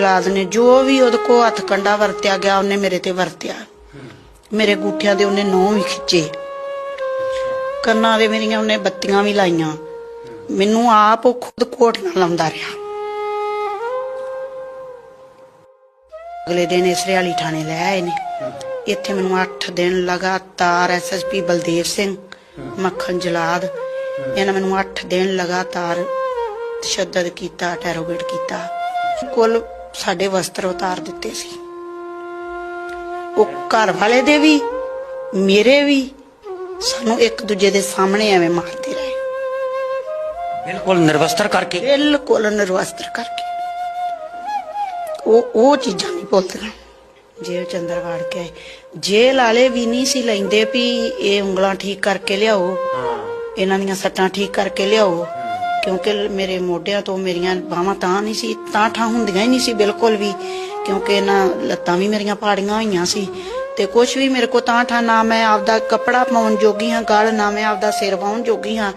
ਔਲਾਦ ਨੇ ਜੋ ਵੀ ਉਹਦੇ ਕੋ ਹੱਥ ਕੰਡਾ ਵਰਤਿਆ ਗਿਆ, ਉਹਨੇ ਮੇਰੇ ਤੇ ਵਰਤਿਆ। ਮੇਰੇ ਗੂਠਿਆਂ ਦੇ ਉਹਨੇ ਨੌ ਵੀ ਖਿੱਚੇ। ਕੰਨਾਂ ਦੇ ਮੇਰੀਆਂ ਉਹਨੇ ਬੱਤੀਆਂ ਵੀ ਲਾਈਆਂ। ਮੈਨੂੰ ਆਪ ਉਹ ਖੁਦ ਕੋਟੀਆਂ ਲਾਉਂਦਾ ਰਿਹਾ। ਅਗਲੇ ਦਿਨ ਇਸਰੇ ਵਾਲੀ ਥਾਣੇ ਲੈ ਆਏ ਨੇ। ਇੱਥੇ ਮੈਨੂੰ 8 ਦਿਨ ਲਗਾਤਾਰ ਐਸਐਸਪੀ ਬਲਦੇਵ ਸਿੰਘ, ਮੱਖਣ ਜਲਾਦ, ਇਹਨਾਂ ਮੈਨੂੰ 8 ਦਿਨ ਲਗਾਤਾਰ ਤਸ਼ੱਦਦ ਕੀਤਾ ਟੈਰੋਗੇਟ ਕੀਤਾ। ਕੁੱਲ ਸਾਡੇ ਵਸਤਰ ਉਤਾਰ ਦਿੱਤੇ ਸੀ। ਉਹ ਘਰ ਵਾਲੇ ਦੇ ਵੀ ਮੇਰੇ ਵੀ ਸਾਨੂੰ ਇੱਕ ਦੂਜੇ ਦੇ ਸਾਹਮਣੇ ਐਵੇਂ ਮਾਰਦੇ ਰਹੇ। ਬਿਲਕੁਲ ਨਿਰਵਸਤਰ ਕਰਕੇ। ਬਿਲਕੁਲ ਨਿਰਵਸਤਰ ਕਰਕੇ। ਉਹ ਉਹ ਚੀਜ਼ਾਂ ਨਹੀਂ ਭੁੱਲਦੀਆਂ। ਜੇਲ੍ਹ ਚ ਅੰਦਰ ਵੜ ਕੇ। ਜੇਲ੍ਹ ਵਾਲੇ ਵੀ ਨਹੀਂ ਸੀ ਲੈਂਦੇ ਵੀ ਇਹ ਉਂਗਲਾਂ ਠੀਕ ਕਰਕੇ ਲਿਆਓ। ਇਹਨਾਂ ਦੀਆਂ ਸੱਟਾਂ ਠੀਕ ਕਰਕੇ ਲਿਆਓ। ਕਿਉਂਕਿ ਮੇਰੇ ਮੋਢਿਆਂ ਤੋਂ ਮੇਰੀਆਂ ਬਾਹਾਂ ਤਾਂ ਨਹੀਂ ਸੀ, ਤਾਂ ਠਾਂ ਹੁੰਦੀਆਂ ਹੀ ਨਹੀਂ ਸੀ ਬਿਲਕੁਲ ਵੀ, ਕਿਉਂਕਿ ਨਾ ਲੱਤਾਂ ਵੀ ਮੇਰੀਆਂ ਪਾੜੀਆਂ ਹੋਈਆਂ ਸੀ। ਤੇ ਕੁਝ ਵੀ ਮੇਰੇ ਕੋ ਤਾਂ ਠਾਂ ਨਾ ਮੈਂ ਆਪਦਾ ਕੱਪੜਾ ਪਾਉਣ ਜੋਗੀ ਹਾਂ, ਗਲ ਨਾ ਮੈਂ ਆਪਦਾ ਸਿਰ ਪਾਉਣ ਜੋਗੀ ਹਾਂ।